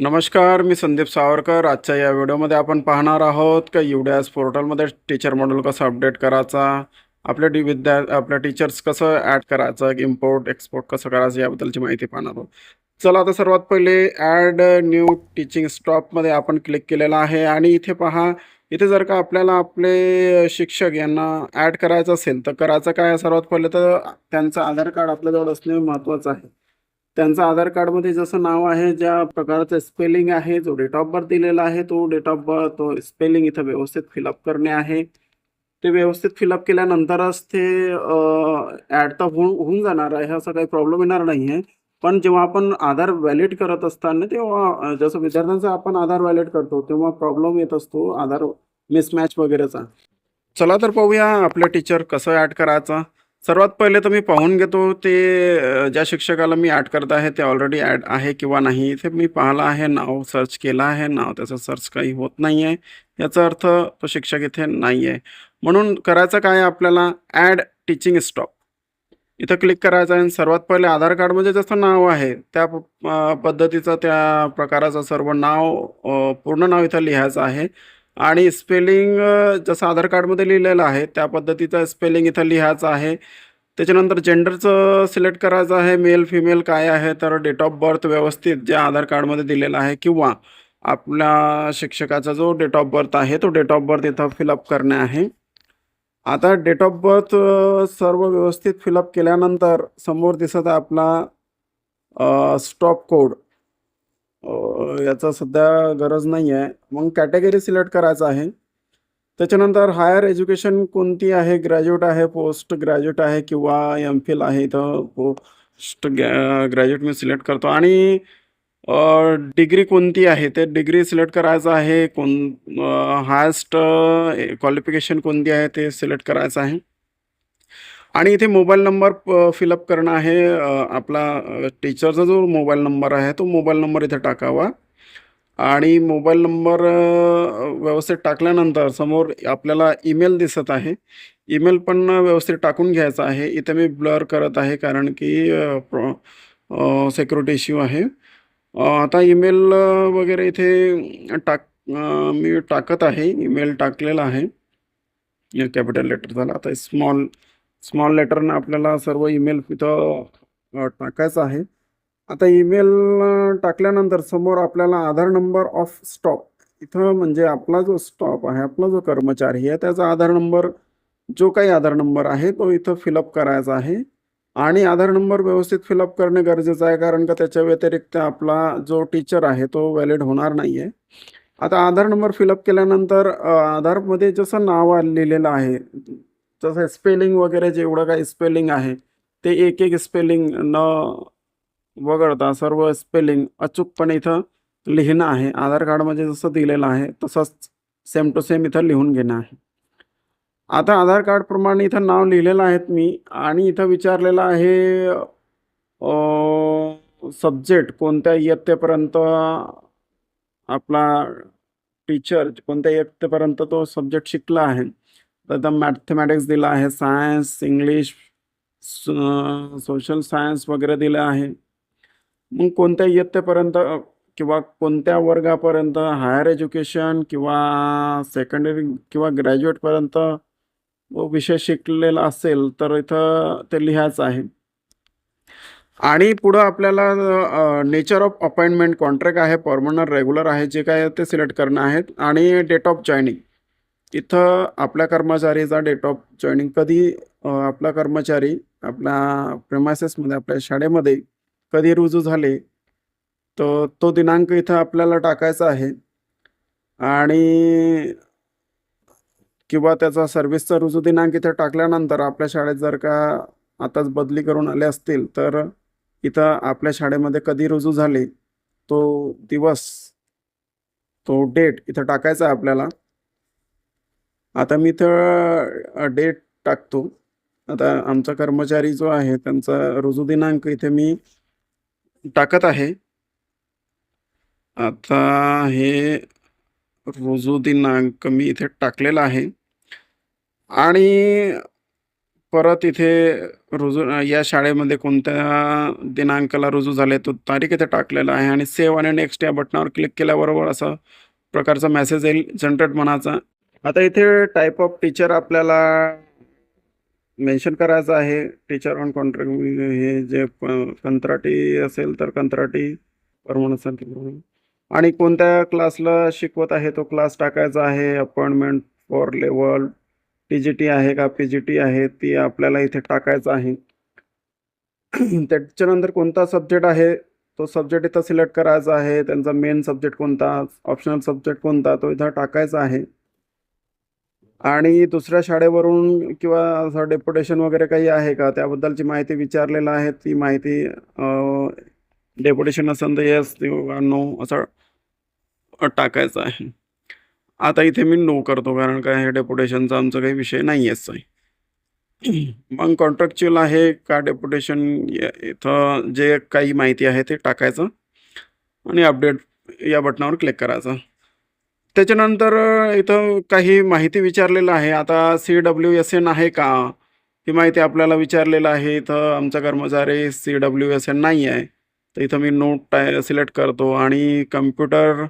नमस्कार मी संदीप सावरकर. आजच्या या व्हिडिओमध्ये आपण पाहणार आहोत का युडॅस पोर्टलमध्ये टीचर मॉड्यूल कसं अपडेट करायचा आपल्या डी विद्या आपल्या टीचर्स कसं ॲड करायचं इम्पोर्ट एक्सपोर्ट कसं करायचं याबद्दलची माहिती पाहणार आहोत. चला आता सर्वात पहिले ॲड न्यू टीचिंग स्टॉपमध्ये आपण क्लिक केलेलं आहे आणि इथे पहा इथे जर का आपल्याला आपले शिक्षक यांना ॲड करायचं असेल तर करायचं काय? सर्वात पहिले तर त्यांचं आधार कार्ड आपल्याजवळ असणे महत्त्वाचं आहे. त्यांचं आधार कार्डमध्ये जसं नाव आहे ज्या प्रकारचं स्पेलिंग आहे जो डेट ऑफ बर्थ दिलेला आहे तो डेट ऑफ बर्थ तो स्पेलिंग इथं व्यवस्थित फिलअप करणे आहे. ते व्यवस्थित फिलअप केल्यानंतरच ते ॲड तर होऊन होऊन जाणार आहे असा काही प्रॉब्लेम येणार नाही आहे पण जेव्हा आपण आधार व्हॅलिड करत असताना तेव्हा जसं विद्यार्थ्यांचा आपण आधार व्हॅलिड करतो तेव्हा प्रॉब्लेम येत असतो आधार मिसमॅच वगैरेचा. चला तर पाहूया आपलं टीचर कसं ॲड करायचं. सर्वात पहिले तर मी पाहून घेतो ते अ, ज्या शिक्षकाला मी ॲड करत आहे ते ऑलरेडी ॲड आहे किंवा नाही इथे मी पाहिलं आहे नाव सर्च केलं आहे नाव त्याचं सर्च काही होत नाही आहे याचा अर्थ तो शिक्षक इथे नाही आहे म्हणून करायचं काय आहे आपल्याला? ॲड टीचिंग स्टॉप इथं क्लिक करायचं आहे आणि सर्वात पहिले आधार कार्डमध्ये म्हणजे जसं नाव आहे त्या प- अ, पद्धतीचं त्या प्रकाराचं सर्व नाव अ, पूर्ण नाव इथं लिहायचं आहे. आणि स्पेलिंग जसं आधार कार्डमध्ये लिहिलेलं आहे त्या पद्धतीचं स्पेलिंग इथं लिहायचं आहे. त्याच्यानंतर जेंडरचं सिलेक्ट करायचं आहे मेल फिमेल काय आहे तर डेट ऑफ बर्थ व्यवस्थित जे आधार कार्डमध्ये दिलेलं आहे किंवा आपल्या शिक्षकाचा जो डेट ऑफ बर्थ आहे तो डेट ऑफ बर्थ इथं फिलअप करणे आहे. आता डेट ऑफ बर्थ सर्व व्यवस्थित फिलअप केल्यानंतर समोर दिसत आहे आपला स्टॉप कोड याचा सध्या गरज नाही आहे मग कॅटेगरी सिलेक्ट करायचं आहे. त्याच्यानंतर हायर एज्युकेशन कोणती आहे? ग्रॅज्युएट आहे पोस्ट ग्रॅज्युएट आहे किंवा एम फिल आहे इथं? पोस्ट ग्रॅज्युएट मी सिलेक्ट करतो. आणि डिग्री कोणती आहे? ते डिग्री सिलेक्ट करायचं आहे. कोण हायस्ट क्वालिफिकेशन कोणती आहे ते सिलेक्ट करायचं आहे. आणि इथे मोबाईल नंबर फिलअप करणं आहे आपला टीचरचा जो मोबाईल नंबर आहे तो मोबाईल नंबर इथे टाकावा. आणि मोबाईल नंबर व्यवस्थित टाकल्यानंतर समोर आपल्याला ईमेल दिसत आहे. ईमेल पण व्यवस्थित टाकून घ्यायचा आहे. इथे मी ब्लर करत आहे कारण की सेक्युरिटी इश्यू आहे. आता ईमेल वगैरे इथे टाक मी टाकत आहे. ईमेल टाकलेला आहे. कॅपिटल लेटर झाला. आता स्मॉल स्मॉल लेटरनं आपल्याला सर्व ईमेल तिथं टाकायचं आहे. आता ईमेल टाकल्यानंतर समोर आपल्याला आधार नंबर ऑफ स्टॉप इथं म्हणजे आपला जो स्टॉप आहे आपला जो कर्मचारी आहे त्याचा आधार नंबर जो काही आधार नंबर आहे तो इथं फिलअप करायचा आहे. आणि आधार नंबर व्यवस्थित फिलअप करणे गरजेचं आहे कारण का त्याच्या व्यतिरिक्त आपला जो टीचर आहे तो व्हॅलिड होणार नाही आहे आता आधार नंबर फिलअप केल्यानंतर आधारमध्ये जसं नाव लिहिलेलं आहे जसं स्पेलिंग वगैरे जेवढं काही स्पेलिंग आहे ते एक एक स्पेलिंग न वगळता सर्व स्पेलिंग अचूकपणे इथं लिहिणं आहे. आधार कार्डमध्ये जसं दिलेलं आहे तसंच सेम टू सेम इथं लिहून घेणं आहे. आता आधार कार्डप्रमाणे इथं नाव लिहिलेलं आहेत मी आणि इथं विचारलेलं आहे सब्जेक्ट कोणत्या इयत्तेपर्यंत आपला टीचर कोणत्या इयत्तेपर्यंत तो सब्जेक्ट शिकला आहे. तर इथं मॅथमॅटिक्स दिलं आहे सायन्स इंग्लिश सोशल सायन्स वगैरे दिलं आहे. मग कोणत्या इयत्तेपर्यंत किंवा कोणत्या वर्गापर्यंत हायर एज्युकेशन किंवा सेकंडरी किंवा ग्रॅज्युएटपर्यंत विषय शिकलेला असेल तर इथं ते लिहायचं आहे. आणि पुढं आपल्याला नेचर ऑफ अपॉइंटमेंट कॉन्ट्रॅक्ट आहे परमनंट रेग्युलर आहे जे काय ते सिलेक्ट करणं आहे आणि डेट ऑफ जॉईनिंग इथं आपल्या कर्मचारीचा डेट ऑफ जॉईनिंग कधी आपला कर्मचारी आपल्या प्रेमायसेसमध्ये आपल्या शाळेमध्ये कधी रुजू झाले तर तो दिनांक इथं आपल्याला टाकायचा आहे. आणि किंवा त्याचा सर्व्हिसचा रुजू दिनांक इथं टाकल्यानंतर आपल्या शाळेत जर का आताच बदली करून आले असतील तर इथं आपल्या शाळेमध्ये कधी रुजू झाले तो दिवस तो डेट इथं टाकायचा आहे आपल्याला. आता मी तर डेट टाकतो. आता आमचा कर्मचारी जो आहे त्यांचा रुजू दिनांक इथे मी टाकत आहे. आता हे रुजू दिनांक मी इथे टाकलेला आहे. आणि परत इथे रुजू या शाळेमध्ये कोणत्या दिनांकाला रुजू झाले तो तारीख इथे टाकलेला आहे. आणि सेव्ह आणि नेक्स्ट या बटनावर क्लिक केल्याबरोबर असा प्रकारचा मेसेज येईल. जनरेट म्हणाचा आता इथे टाईप ऑफ टीचर आपल्याला मेन्शन करायचं आहे. टीचर ऑन कॉन्ट्रॅक्ट हे जे प- कंत्राटी असेल तर कंत्राटी परमनंट असेल आणि कोणत्या क्लासला शिकवत आहे तो क्लास टाकायचा आहे. Appointment for level T G T आहे का पी जी टी आहे ती आपल्याला इथे टाकायचं आहे. त्याच्यानंतर कोणता सब्जेक्ट आहे? तो सब्जेक्ट इथं सिलेक्ट करायचा आहे. त्यांचा मेन सब्जेक्ट कोणता? ऑप्शनल सब्जेक्ट कोणता? तो इथं टाकायचा आहे. आणि दुसऱ्या शाळेवरून किंवा असं डेप्युटेशन वगैरे काही आहे का? त्याबद्दलची माहिती विचारलेलं आहे. ती माहिती डेप्युटेशन असेल तर येस नो असं टाकायचं आहे. आता इथे मी नो करतो कारण काय हे डेप्युटेशनचा आमचा काही विषय नाही आहे मग कॉन्ट्रॅक्च्युअल आहे का डेप्युटेशन इथं जे काही माहिती आहे ते टाकायचं. आणि अपडेट या बटनावर क्लिक करायचं. त्याच्यानंतर इथं काही माहिती विचारलेलं आहे. आता सी डब्ल्यू एस एन आहे का? ही माहिती आपल्याला विचारलेलं आहे. इथं आमचा कर्मचारी सी डब्ल्यू एस एन नाही आहे. तर इथं मी नोट टाय सिलेक्ट करतो आणि कम्प्युटर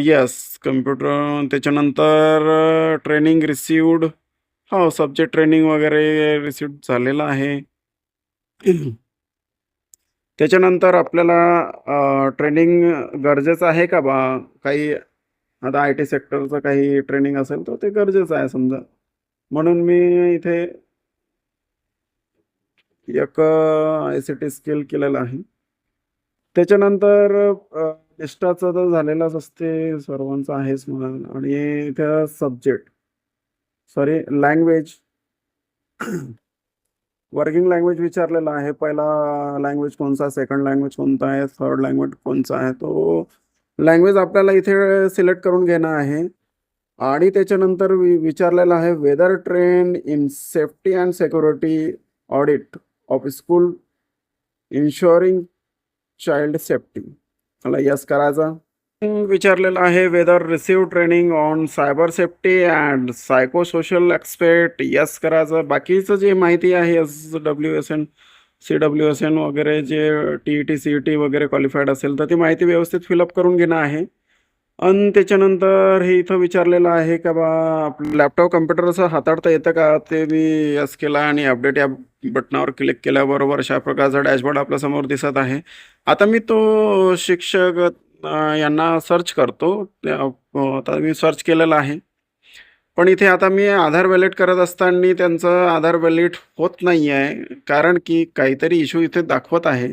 येस कम्प्युटर त्याच्यानंतर ट्रेनिंग रिसिवड हो सब्जेक्ट ट्रेनिंग वगैरे रिसिव्ह झालेलं आहे. त्याच्यानंतर आपल्याला ट्रेनिंग गरजेचं आहे का बा? काही आता आय टी सेक्टरचं काही ट्रेनिंग असेल तर ते गरजेचं आहे समजा. म्हणून मी इथे एक आय सी टी स्किल केलेलं आहे. त्याच्यानंतर इष्टाचं तर झालेलाच असते सर्वांचं आहेच म्हणा. आणि इथे subject sorry language working language विचारलेला आहे. पहिला लँग्वेज कोणता सेकंड लँग्वेज कोणता आहे थर्ड लँग्वेज कोणता आहे तो लँग्वेज आपल्याला इथे सिलेक्ट करून घेणं आहे. आणि त्याच्यानंतर वि विचारलेलं आहे whether train in safety and security audit of school ensuring child safety मला यस करायचा. विचारलेलं आहे whether receive training on cyber safety and psycho social expect yes करायचं. बाकीचं जे माहिती आहे S W S N C W S N वगैरे जे T E T C E T वगैरे क्वालिफाईड असेल तर ती माहिती व्यवस्थित फिलअप करून घेणं आहे. आणि त्याच्यानंतर हे इथं विचारलेलं आहे का बा आपलं लॅपटॉप कम्प्युटर असं हाताळता येतं का? ते मी यस केला आणि अपडेट या बटनावर क्लिक केल्याबरोबर अशा प्रकारचा डॅशबोर्ड आपल्यासमोर दिसत आहे. आता मी तो शिक्षक यांना सर्च करतो. आता मी सर्च केलेला आहे. पण इथे आता मी आधार व्हॅलिड करत असताना त्यांचं आधार व्हॅलिड होत नाही आहे कारण की काहीतरी इश्यू इथे दाखवत आहे.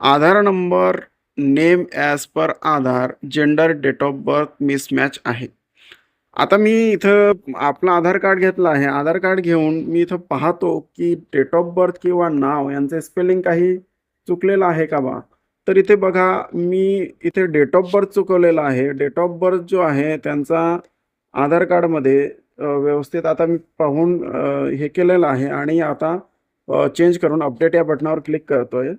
Aadhaar number name as per Aadhaar gender date of birth mismatch आहे. आता मी इथं आपलं आधार कार्ड घेतलं आहे. आधार कार्ड घेऊन मी इथं पाहतो की डेट ऑफ बर्थ किंवा नाव यांचे स्पेलिंग काही चुकलेलं आहे का बा? तर इथे बघा मी इथे डेट ऑफ बर्थ चुकवलेला आहे. डेट ऑफ बर्थ जो आहे त्यांचा आधार कार्डमध्ये व्यवस्थित आता मी पाहून हे केलेलं आहे आणि आता चेंज करून अपडेट या बटनावर क्लिक करतो आहे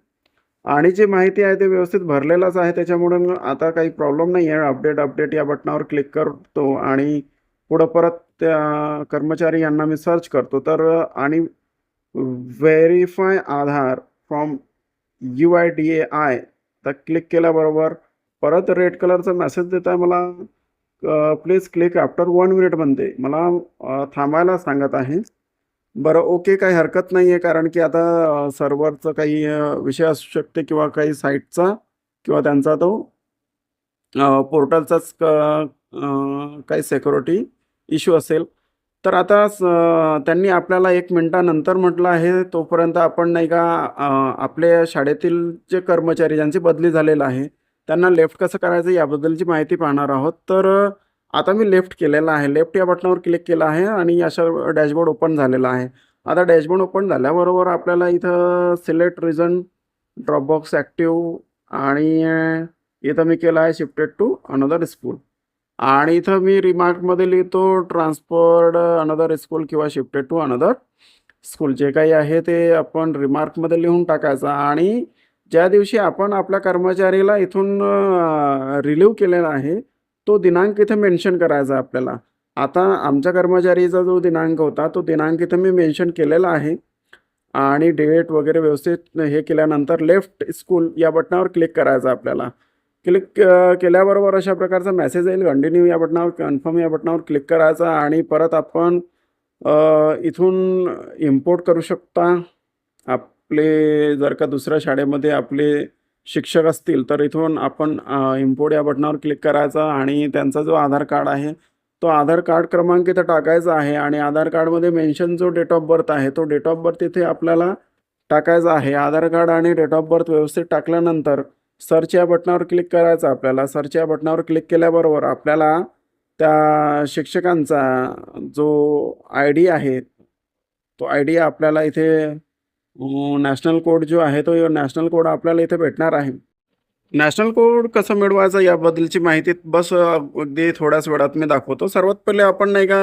आणि जी माहिती आहे ते व्यवस्थित भरलेलंच आहे त्याच्यामुळे मग आता काही प्रॉब्लेम नाही आहे अपडेट अपडेट या बटनावर क्लिक करतो आणि पुढं परत त्या कर्मचारी यांना मी सर्च करतो. तर आणि verify Aadhaar from U I D A I तर क्लिक केल्याबरोबर परत रेड कलरचा मेसेज देत आहे मला. प्लीज क्लिक आफ्टर वन मिनिटमध्ये मला थांबायला सांगत आहे. बरं ओके काही हरकत नाही आहे कारण की आता सर्व्हरचं काही विषय असू शकते किंवा काही साईटचा किंवा त्यांचा तो पोर्टलचाच काही सेक्युरिटी इश्यू असेल. तर आता स- त्यांनी आपल्याला एक मिनटानंतर म्हटलं आहे तोपर्यंत आपण नाही का आपल्या शाळेतील जे कर्मचारी ज्यांची बदली झालेलं आहे त्यांना लेफ्ट कसं करायचं याबद्दलची माहिती पाहणार आहोत. तर आता मी लेफ्ट केलेला आहे. लेफ्ट या बटनावर क्लिक केलं आहे आणि अशा डॅशबोर्ड ओपन झालेला आहे. आता डॅशबोर्ड ओपन झाल्याबरोबर आपल्याला इथं सिलेक्ट रिझन ड्रॉपबॉक्स ॲक्टिव्ह आणि इथं मी केलं आहे शिफ्टेड टू अनदर स्कूल आणि इथं मी रिमार्कमध्ये लिहितो ट्रान्सफर्ड अनदर स्कूल किंवा शिफ्टेड टू अनदर स्कूल जे काही आहे ते आपण रिमार्कमध्ये लिहून टाकायचं. आणि ज्या दिवशी आपण आपल्या कर्मचारीला इथून रिलीव केलेला आहे तो दिनांक इथे मेन्शन करायचा आपल्याला. आता आमच्या कर्मचारीचा जो दिनांक होता तो दिनांक इथं मी मेन्शन केलेला आहे. आणि डेट वगैरे व्यवस्थित हे केल्यानंतर लेफ्ट स्कूल या बटनावर क्लिक करायचं आपल्याला. क्लिक केल्याबरोबर अशा प्रकारचा मेसेज येईल. कंटिन्यू या बटनावर कन्फर्म या बटनावर क्लिक करायचा आणि परत आपण इथून इम्पोर्ट करू शकता. आप आपले जर का दुसऱ्या शाळेमध्ये आपले शिक्षक असतील तर इथून आपण इम्पोर्ट या बटनावर क्लिक करायचा आणि त्यांचा जो आधार कार्ड आहे तो आधार कार्ड क्रमांक इथं टाकायचा आहे आणि आधार कार्डमध्ये मेन्शन जो डेट ऑफ बर्थ आहे तो डेट ऑफ बर्थ इथे आपल्याला टाकायचा आहे. आधार कार्ड आणि डेट ऑफ बर्थ व्यवस्थित टाकल्यानंतर सर्च या बटनावर क्लिक करायचं आपल्याला. सर्च या बटनावर क्लिक केल्याबरोबर आपल्याला त्या शिक्षकांचा जो आय डी आहे तो आय डी आपल्याला इथे नॅशनल कोड जो आहे तो नॅशनल कोड आपल्याला इथे भेटणार आहे. नॅशनल कोड कसं मिळवायचं याबद्दलची माहिती बस अगदी थोड्याच वेळात मी दाखवतो. सर्वात पहिले आपण नाही का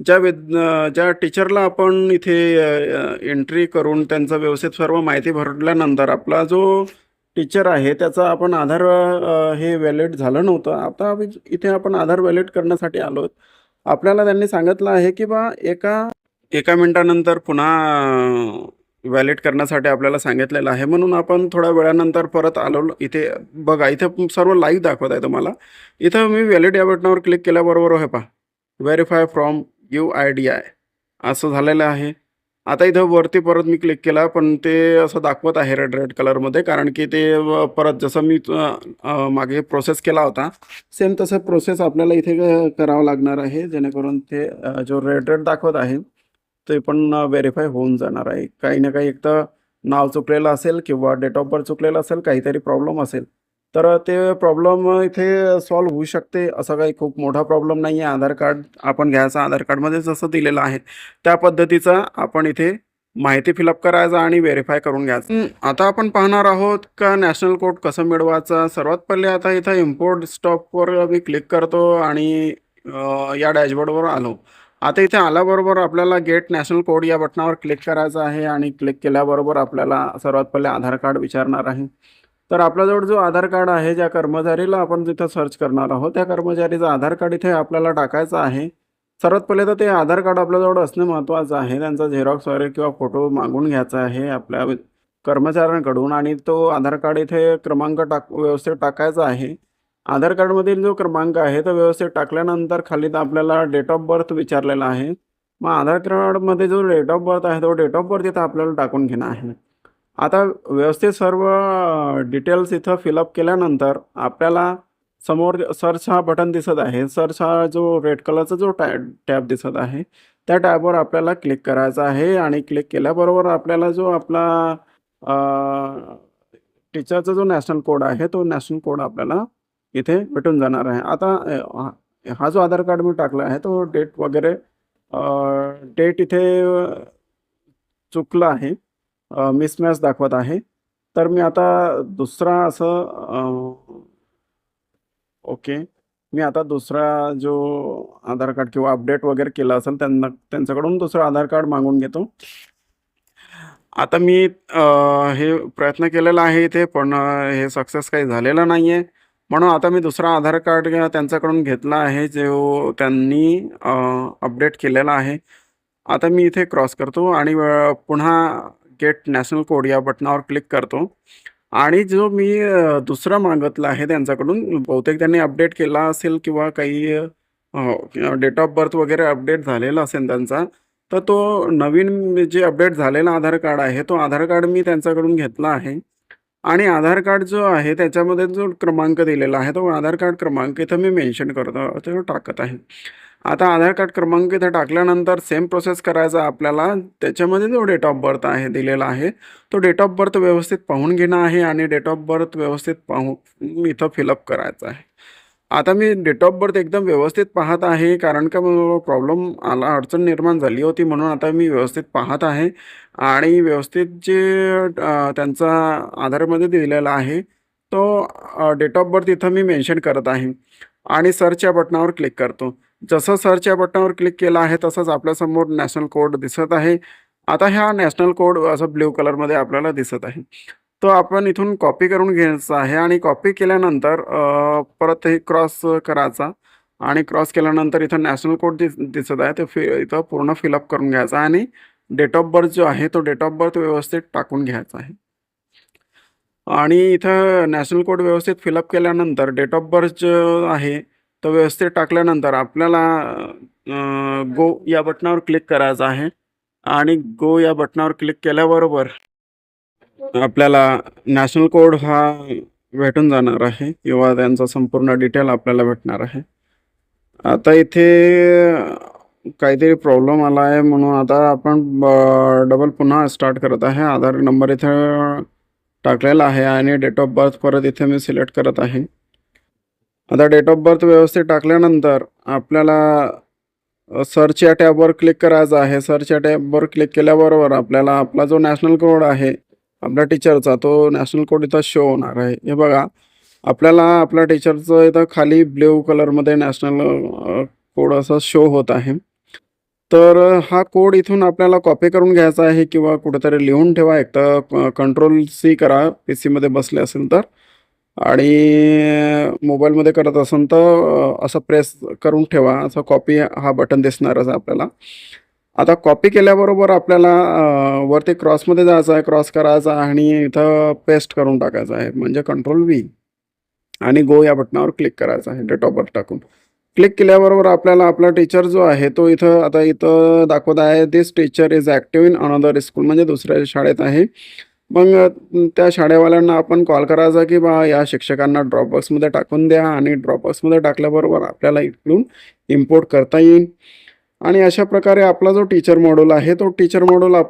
ज्या विद ज्या टीचरला आपण इथे एंट्री करून त्यांचं व्यवस्थित सर्व माहिती भरल्यानंतर आपला जो टीचर आहे त्याचा आपण आधार हे व्हॅलिड झालं नव्हतं. आता इथे आपण आधार व्हॅलिड करण्यासाठी आलो आपल्याला त्यांनी सांगितलं आहे की बा एका एका मिनिटानंतर पुन्हा व्हॅलिड करण्यासाठी आपल्याला सांगितलेलं आहे. म्हणून आपण थोड्या वेळानंतर परत आलो इथे बघा इथे सर्व लाईव्ह दाखवत आहे तुम्हाला. इथं मी व्हॅलिड या बटनावर क्लिक केल्याबरोबर हे पहा verify from U I D I असं झालेलं आहे. आता इथं वरती परत मी क्लिक केला पण ते असं दाखवत आहे रेड रेड कलरमध्ये कारण की ते परत जसं मी मागे प्रोसेस केला होता सेम तसं प्रोसेस आपल्याला इथे करावं लागणार आहे जेणेकरून ते जो रेड रेड दाखवत आहे ते पण व्हेरीफाय होऊन जाणार आहे. काही ना काही एक तर नाव चुकलेलं असेल किंवा डेट ऑफ बर्थ चुकलेलं असेल काहीतरी प्रॉब्लेम असेल. तर ते प्रॉब्लेम इथे सॉल्व्ह होऊ शकते असं काही खूप मोठा प्रॉब्लेम नाही आहे आधार कार्ड आपण घ्यायचं आधार कार्डमध्ये जसं दिलेलं आहे त्या पद्धतीचा आपण इथे माहिती फिलअप करायचं आणि व्हेरीफाय करून घ्यायचं. आता आपण पाहणार आहोत का नॅशनल कोड कसं मिळवायचं? सर्वात पहिले आता इथं इम्पोर्ट स्टॉपवर मी क्लिक करतो आणि या डॅशबोर्डवर आलो. आता इथे आल्याबरोबर आपल्याला गेट नॅशनल कोड या बटनावर क्लिक करायचं आहे आणि क्लिक केल्याबरोबर आपल्याला सर्वात पहिले आधार कार्ड विचारणार आहे. तर आपल्याजवळ जो आधार कार्ड आहे ज्या कर्मचारीला आपण तिथं सर्च करणार आहोत त्या कर्मचारीचं आधार कार्ड इथे आपल्याला टाकायचं आहे. सर्वात पहिले तर ते आधार कार्ड आपल्याजवळ असणं महत्त्वाचं आहे. त्यांचा झेरॉक्स वगैरे किंवा फोटो मागून घ्यायचा आहे आपल्या कर्मचाऱ्यांकडून आणि तो आधार कार्ड इथे क्रमांक टाक व्यवस्थित टाकायचा आहे. आधार कार्डमधील जो क्रमांक आहे तो व्यवस्थित टाकल्यानंतर खाली तर आपल्याला डेट ऑफ बर्थ विचारलेला आहे. मग आधार कार्डमध्ये जो डेट ऑफ बर्थ आहे तो डेट ऑफ बर्थ इथं आपल्याला टाकून घेणं आहे. आता व्यवस्थित सर्व डिटेल्स इथं फिलअप केल्यानंतर आपल्याला समोर सर्च हा बटन दिसत आहे. सर्च हा जो रेड कलरचा जो टॅ टॅब दिसत आहे त्या टॅबवर आपल्याला क्लिक करायचा आहे आणि क्लिक केल्याबरोबर आपल्याला जो आपला टीचरचा जो नॅशनल कोड आहे तो नॅशनल कोड आपल्याला इथे भेटून जाणार आहे. आता हा- हा जो आधार कार्ड मी टाकला आहे तो डेट वगैरे डेट इथे चुकला आहे. मिसमॅच दाखवत आहे. तर मी आता दुसरा असं ओके. मी आता दुसरा जो आधार कार्ड किंवा अपडेट वगैरे केला असेल त्यांना त्यांच्याकडून दुसरं आधार कार्ड मागून घेतो. आता मी हे प्रयत्न केलेला आहे इथे पण हे सक्सेस काही झालेलं नाही आहे म्हणून आता मी दुसरा आधार कार्ड त्यांच्याकडून घेतला आहे जो त्यांनी अपडेट केलेला आहे. आता मी इथे क्रॉस करतो आणि पुन्हा गेट नॅशनल कोड या बटनावर क्लिक करतो. आणि जो मी दुसरा मागितला आहे त्यांच्याकडून बहुतेक त्यांनी अपडेट केला असेल किंवा काही डेट ऑफ बर्थ वगैरे अपडेट झालेला असेल त्यांचा तर तो नवीन जे अपडेट झालेला आधार कार्ड आहे तो आधार कार्ड मी त्यांच्याकडून घेतला आहे. आणि आधार कार्ड जो आहे त्याच्यामध्ये जो क्रमांक दिलेला आहे तो आधार कार्ड क्रमांक इथं मी मेन्शन करतो तो टाकत आहे. आता आधार कार्ड क्रमांक इथं टाकल्यानंतर सेम प्रोसेस करायचा आपल्याला त्याच्यामध्ये जो डेट ऑफ बर्थ आहे दिलेला आहे तो डेट ऑफ बर्थ व्यवस्थित पाहून घेणं आहे आणि डेट ऑफ बर्थ व्यवस्थित पाहून इथं फिलअप करायचं आहे. आता मी डेट ऑफ बर्थ एकदम व्यवस्थित पाहत आहे कारण का प्रॉब्लेम आला अडचण निर्माण झाली होती म्हणून आता मी व्यवस्थित पाहत आहे. आणि व्यवस्थित जे त्यांचा आधारमध्ये दिलेला आहे तो डेट ऑफ बर्थ इथं मी मेन्शन करत आहे. आणि सर्च या बटनावर क्लिक करतो. जसं सर्च या बटनावर क्लिक केलं आहे तसंच आपल्यासमोर नॅशनल कोड दिसत आहे. आता ह्या नॅशनल कोड असं ब्ल्यू कलरमध्ये आपल्याला दिसत आहे. तो आपण इथून कॉपी करून घ्यायचा आहे आणि कॉपी केल्यानंतर परत हे क्रॉस करायचा आणि क्रॉस केल्यानंतर इथं नॅशनल कोड दिस दिसत आहे. ते फि इथं पूर्ण फिलअप करून घ्यायचा आणि डेट ऑफ बर्थ जो आहे तो डेट ऑफ बर्थ व्यवस्थित टाकून घ्यायचा आहे. आणि इथं नॅशनल कोड व्यवस्थित फिलअप केल्यानंतर डेट ऑफ बर्थ जो आहे तो व्यवस्थित टाकल्यानंतर आपल्याला गो या बटनावर क्लिक करायचं आहे. आणि गो या बटनावर क्लिक केल्याबरोबर आपल्याला नॅशनल कोड हा भेटून जाणार आहे किंवा त्यांचा संपूर्ण डिटेल आपल्याला भेटणार आहे. आता इथे काहीतरी प्रॉब्लेम आला आहे म्हणून आता आपण डबल पुन्हा स्टार्ट करत आहे. आधार नंबर इथे टाकलेला आहे आणि डेट ऑफ बर्थ परत इथे मी सिलेक्ट करत आहे. आता डेट ऑफ बर्थ व्यवस्थित टाकल्यानंतर आपल्याला सर्च या टॅबवर क्लिक करायचं आहे. सर्च या टॅबवर क्लिक केल्याबरोबर आपल्याला आपला जो नॅशनल कोड आहे आपल्या टीचरचा तो नॅशनल कोड इथं शो होणार आहे. हे बघा आपल्याला आपल्या टीचरचं इथं खाली ब्ल्यू कलरमध्ये नॅशनल कोड असा शो होत आहे. तर हा कोड इथून आपल्याला कॉपी करून घ्यायचा आहे किंवा कुठेतरी लिहून ठेवा. एक तर कंट्रोल सी करा पी सीमध्ये बसले असेल तर. आणि मोबाईलमध्ये करत असेल तर असं प्रेस करून ठेवा. असं कॉपी हा बटन दिसणारच आहे आपल्याला. आता कॉपी केल्याबरोबर आपल्याला वरती क्रॉसमध्ये जायचं आहे क्रॉस करायचा आणि इथं पेस्ट करून टाकायचं आहे. म्हणजे कंट्रोल व्ही आणि गो या बटनावर क्लिक करायचं आहे डेट ऑफ बर्थ टाकून. क्लिक केल्याबरोबर आपल्याला आपला टीचर जो आहे तो इथं आता इथं दाखवत आहे this teacher is active in another school म्हणजे दुसऱ्या शाळेत आहे. मग त्या शाळेवाल्यांना आपण कॉल करायचा की बा या शिक्षकांना ड्रॉपबॉक्समध्ये टाकून द्या आणि ड्रॉपबॉक्समध्ये टाकल्याबरोबर आपल्याला इकडून इम्पोर्ट करता येईल. आणि अशा प्रकारे आपला जो टीचर मॉड्यूल आहे तो टीचर मॉड्यूल आप